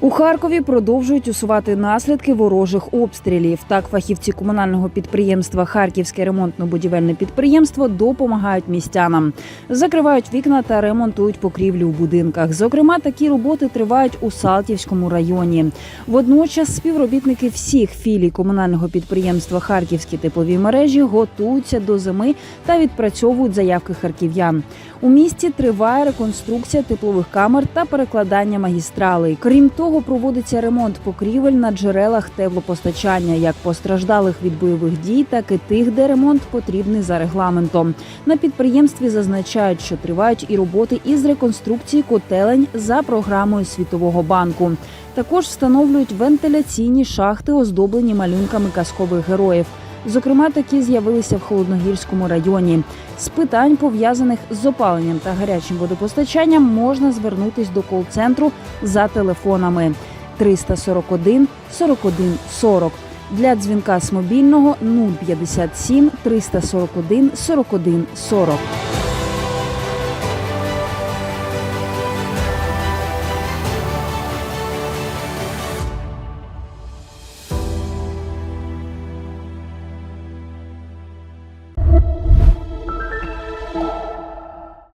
У Харкові продовжують усувати наслідки ворожих обстрілів. Так, фахівці комунального підприємства Харківське ремонтно-будівельне підприємство допомагають містянам, закривають вікна та ремонтують покрівлі у будинках. Зокрема, такі роботи тривають у Салтівському районі. Водночас співробітники всіх філій комунального підприємства Харківські теплові мережі готуються до зими та відпрацьовують заявки харків'ян. У місті триває реконструкція теплових камер та перекладання магістралей. Крім того, проводиться ремонт покрівель на джерелах теплопостачання, як постраждалих від бойових дій, так і тих, де ремонт потрібний за регламентом. На підприємстві зазначають, що тривають і роботи із реконструкції котелень за програмою Світового банку. Також встановлюють вентиляційні шахти, оздоблені малюнками казкових героїв. Зокрема, такі з'явилися в холодногірському районі. З питань пов'язаних з опаленням та гарячим водопостачанням можна звернутись до кол-центру за телефонами 341 41 40. Для дзвінка з мобільного 057 341 41 40.